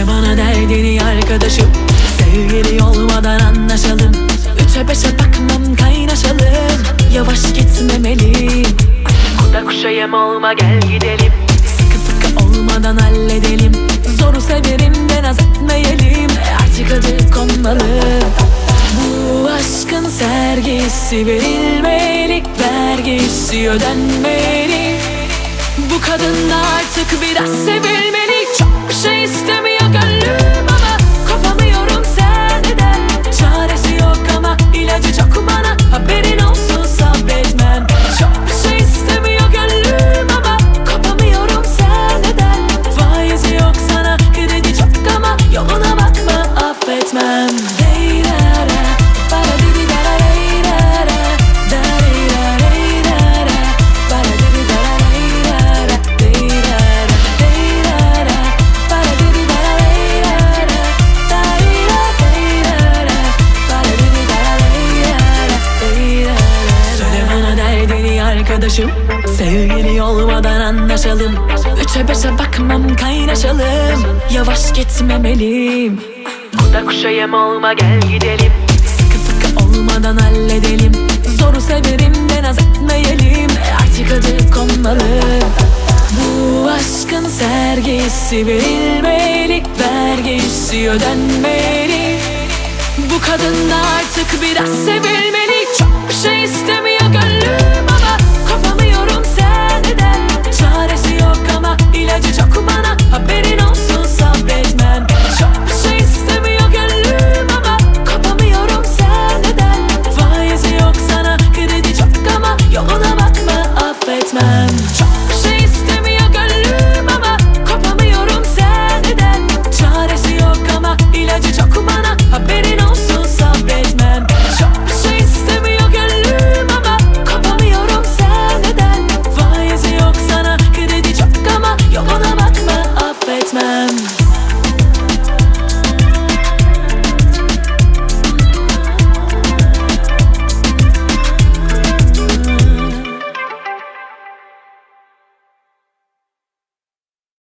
Söyle bana derdini arkadaşım. Sevgili olmadan anlaşalım. Üçe beşe bakmam kaynaşalım. Yavaş gitmemeliyim. Kuda kuşa yem olma gel gidelim. Sıkı fıkı olmadan halledelim. Zoru severim de naz etmeyelim. Artık adı konmalı. Bu aşkın sergisi Verilmelik vergisi ödenmeli. Bu kadın artık biraz sevilmeli. Çok bir şey istemiyor arkadaşım. Sevgili olmadan anlaşalım. Üçe beşe bakmam kaynaşalım. Yavaş gitmemeliyim. Kuda kuşa yem olma gel gidelim. Sıkı fıkı olmadan halledelim. Zoru severim de naz etmeyelim. Artık adı konmalı. Bu aşkın sergisi verilmeli Vergisi ödenmeli. Bu kadın da artık biraz sev